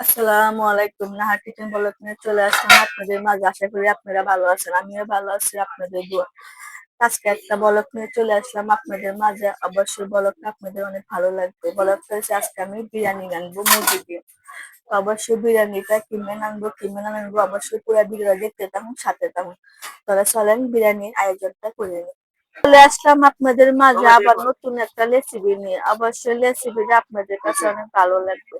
আসসালামু আলাইকুম Nahar kitchen blog নিয়ে চলে আসলাম আপনাদের মাঝে। আশা করি আপনারা ভালো আছেন আমিও ভালো আছি আপনাদের দোয়া। আজকে একটা বলক নিয়ে চলে আসলাম আপনাদের মাঝে। অবশ্যই বলকটা আপনাদের অনেক ভালো লাগবে। বলক হয়েছে আজকে আমি বিরিয়ানি আনব মুরগি দিয়ে। তো অবশ্যই বিরিয়ানিটা কিনে আনব কিনে আনব অবশ্যই পুরো ভিডিও দেখতে থাকুন সাথে থাকুন। তাহলে চলেন বিরিয়ানির আয়োজনটা করে নিই। চলে আসলাম আপনাদের মাঝে আবার নতুন একটা রেসিপি নিয়ে। অবশ্যই রেসিপিটা আপনাদের কাছে অনেক ভালো লাগবে।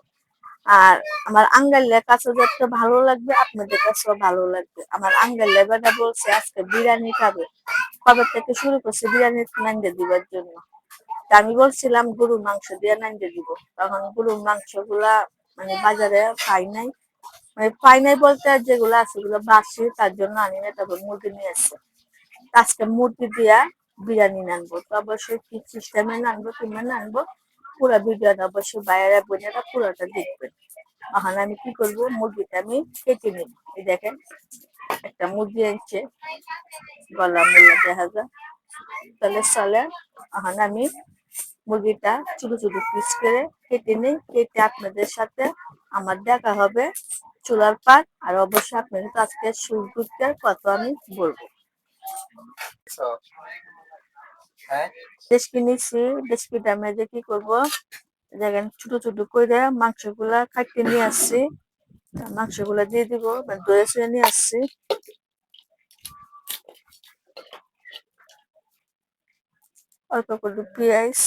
আর আমার আঙ্গালের কাছে যত ভালো লাগবে, আপনাদের কাছেও ভালো লাগবে। আমার আঙ্গাল লেবারটা বলছে, আজকে বিরিয়ানি খাবে। কবে থেকে শুরু করছে বিরিয়ানি নাইন্দে দিবার জন্য? তা আমি বলছিলাম গরু মাংস দিয়ে নাইন্দে দিব। তখন গরুর মাংসগুলা মানে বাজারে পাই নাই। মানে পাই নাই বলতে যেগুলো আছে সেগুলো বাসি, তার জন্য আমি না তারপর মুরগি নিয়ে আসছে। আজকে মুরগি দিয়া বিরিয়ানি নানবো। তো অবশ্যই কি সিস্টেমে নানবো কিংবা নানবো? পুরো ভিডিওটা অবশ্যই বাইরে বোনেরা পুরোটা দেখবেন এখন আমি কি করব? মুরগিটা আমি কেটে নিব। এই দেখেন, একটা মুরগি আনছে। গলা মূল্য দেখা যায় তাহলে চলে, এখন আমি মুরগিটা ছোট ছোট পিস করে কেটে নিই। কেটে আপনাদের সাথে আমার দেখা হবে চুলার পাট। আর অবশ্যই আপনাদের আজকে সুরগুটের কত আমি বলব। দেশকি নিচ্ছি দেশকিটা মেজে কি করব? দেখেন ছোট ছোট করে মাংসগুলা কাটিয়ে নিয়ে আসছি। মাংসগুলা দিয়ে দিব দয়ে শুয়ে নিয়ে আসছি। অল্প করে পেঁয়াজ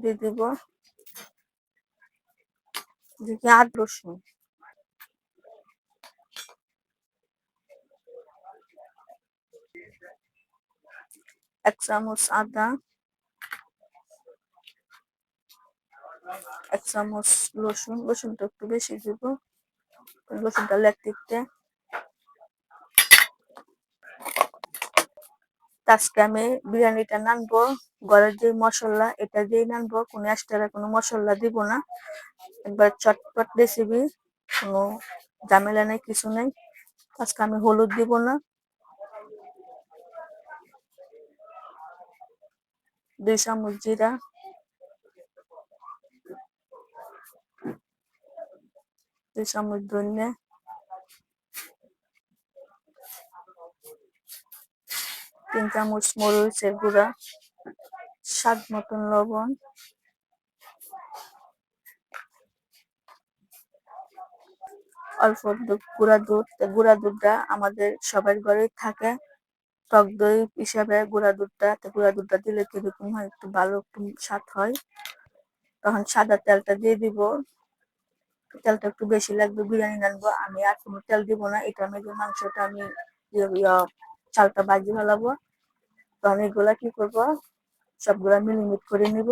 দিয়ে দিব। দিকে আট রসুন। এক চামচ আদা এক চামচ রসুন রসুনটা একটু বেশি দিব। রসুনটা লেখতে আজকে আমি বিরিয়ানিটা নানবো। ঘরের যে মশলা, এটা দিয়ে নানবো। কোনো এক্সট্রা কোনো মশলা দিব না। একবার চটপট রেসিপি কোনো ঝামেলা নেই, কিছু নেই। আজকে আমি হলুদ দিব না। দুই চামচ জিরা দুই চামচ ধনিয়া তিন চামচ মরিচের গুঁড়া স্বাদ মতন লবণ অল্প গুঁড়া দুধ গুঁড়া দুধটা আমাদের সবার ঘরেই থাকে টক দই হিসাবে গুঁড়া দুধটা গুঁড়া দুধটা দিলে কীরকম হয়? একটু ভালো একটু স্বাদ হয়। তখন সাদা তেলটা দিয়ে দিব। তেলটা একটু বেশি লাগবে, বিরিয়ানি রাখব আমি আর কোনো তেল দিব না। এটা আমি মাংসটা আমি চালটা বাজি ফেলাবো তখন এগুলা কি করব? সবগুলা মিলিমিট করে নিব।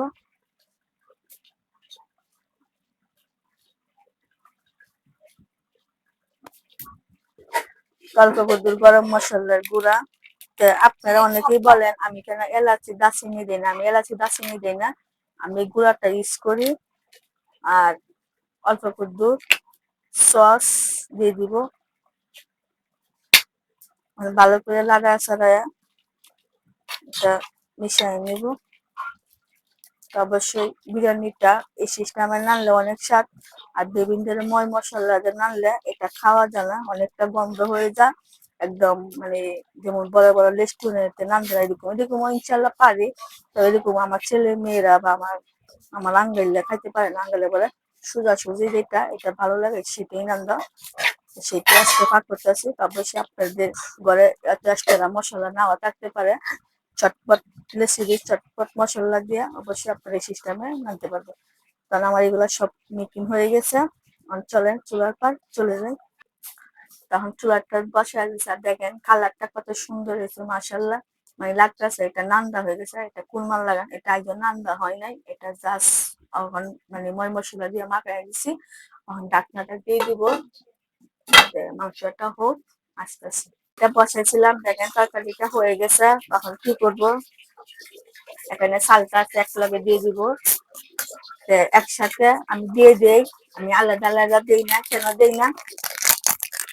কদ্দুর গরম মশলার গুঁড়া। আপনারা অনেকেই বলেন আমি কেন এলাচি দাসিনি দিই না? আমি এলাচি দাসিনি দিই না। আমি গুঁড়াটা ইউজ করি আর অল্প কদ্দুর সস দিয়ে দিব। মানে ভালো করে লাগা ছাড়ায়া এটা মিশিয়ে নিব। অবশ্যই বিরিয়ানিটা এই সিস্টেমে নানলে অনেক স্বাদ। আর দেবিন্দের ময় মশলা নানলে এটা খাওয়া যায় না অনেকটা গন্ধ হয়ে যায়। একদম মানে যেমন বড় বড় রেস্টুরেন্টে নানতে এরকম এরকম ইনশাল্লাহ পারি। তো এরকম আমার ছেলে মেয়েরা বা আমার আমার আঙ্গেলরা খাইতে পারে না আঙ্গেলে বলে সোজা সুজি যেটা, এটা ভালো লাগে, সেটাই নান্দা সেটা আজকে পাক করতেছি অবশ্যই আপনাদের ঘরে এক্সট্রা মশলা নাও থাকতে পারে। চটপট রেসিপি চটপট মশলা দিয়ে অবশ্যই আপনার এই সিস্টেমে নামতে পারবেন। কারণ আমার এগুলো সব মিটিং হয়ে গেছে। চলেন, চুলার পর চলে যাই। তখন চুলাটা বসায় দিচ্ছে আর দেখেন কালারটা কত সুন্দর হয়েছে মাসাল্লাহ মানে লাগতেছে, এটা নান্দা হয়ে গেছে, এটা কুরমাল লাগান। এটা একজন নান্দা হয় নাই, এটা জাস্ট এখন মানে ময় মশলা দিয়ে মাখাই দিছি। এখন ডাকনাটা দিয়ে দিব। মাংসটা হোক, আস্তে আস্তে। এটা বসাইছিলাম, দেখেন তরকারিটা হয়ে গেছে, তখন কি করব? এখানে চালটা এক লগে দিয়ে দিব। একসাথে আমি দিয়ে দেই, আমি আলাদা আলাদা দিই না, কেন দিই না?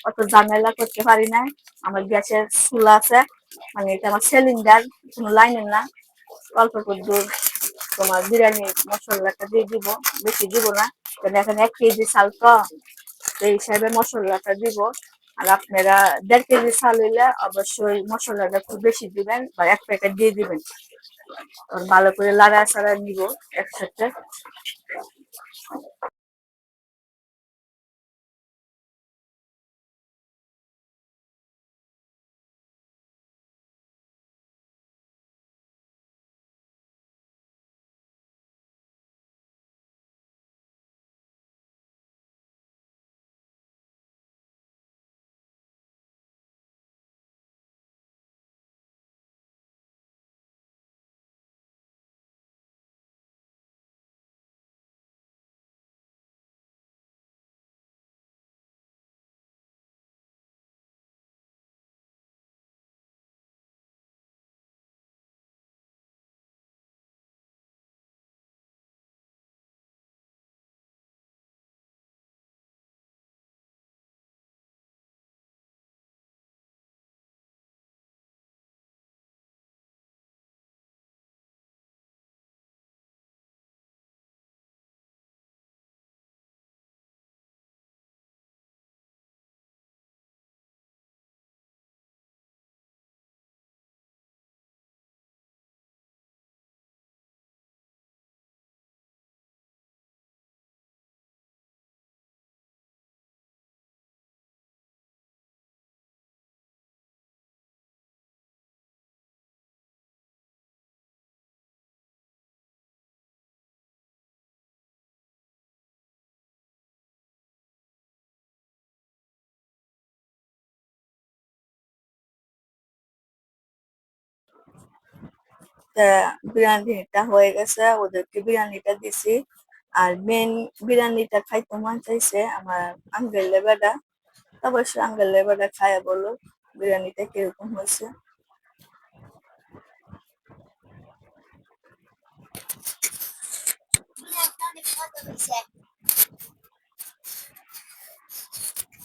অত ঝামেলা করতে পারি না আমার গ্যাসের চুলা আছে। মানে এটা আমার সিলিন্ডার কোনো লাইনের না। অল্প করে তোমার বিরিয়ানি মশলাটা দিয়ে দিব। বেশি দিব না। কারণ এখানে এক কেজি চাল তো। সেই হিসাবে মশলাটা দিব। আর আপনারা দেড় কেজি চাল হইলে অবশ্যই মশলাটা খুব বেশি দিবেন বা এক প্যাকেট দিয়ে দিবেন। ভালো করে লাড়া ছাড়া নিব একসাথে। বিরিয়ানিটা হয়ে গেছে, ওদেরকে বিরিয়ানিটা দিছি। আর মেন বিরিয়ানিটা খাইতে মন চাইছে আমার আঙ্কেল লেবাটা অবশ্যই আঙ্গেল লেবাটা খায়া বলো, বিরিয়ানিটা কীরকম হয়েছে।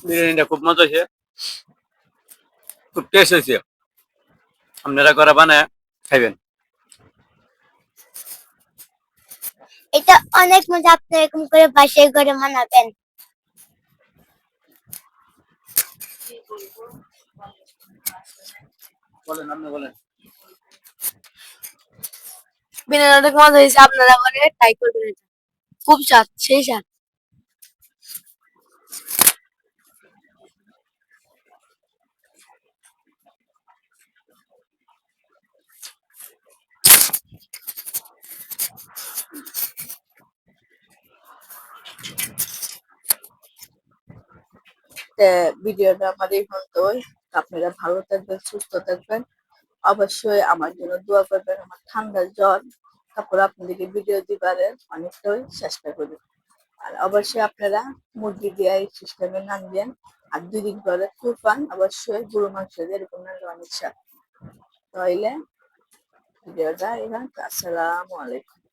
বিরিয়ানিটা খুব মজা হয়েছে। খুব টেস্ট হয়েছে। আপনারা করে বানায় খাইবেন। এটা অনেক মজা, আপনি এরকম করে বাসায় ঘরে মানাবেন বলেন অনেক মজা হয়েছে আপনারা করে তাই করবেন খুব স্বাদ সেই স্বাদ ভিডিওটা আমার এই পর্যন্তই আপনারা ভালো থাকবেন, সুস্থ থাকবেন। অবশ্যই আমার জন্য দোয়া করবেন, আমার ঠান্ডা জ্বর। তারপর আপনাদেরকে ভিডিও দিবারে অনেকটাই চেষ্টা করি। আর অবশ্যই আপনারা মুরগি দিয়ে এই সিস্টেমে নামবেন। আর দুই দিন পরে তুফান, অবশ্যই গরু মাংস দিয়ে এরকম অনেক স্বাদ তাহলে ভিডিওটা এখানে আসসালামু আলাইকুম।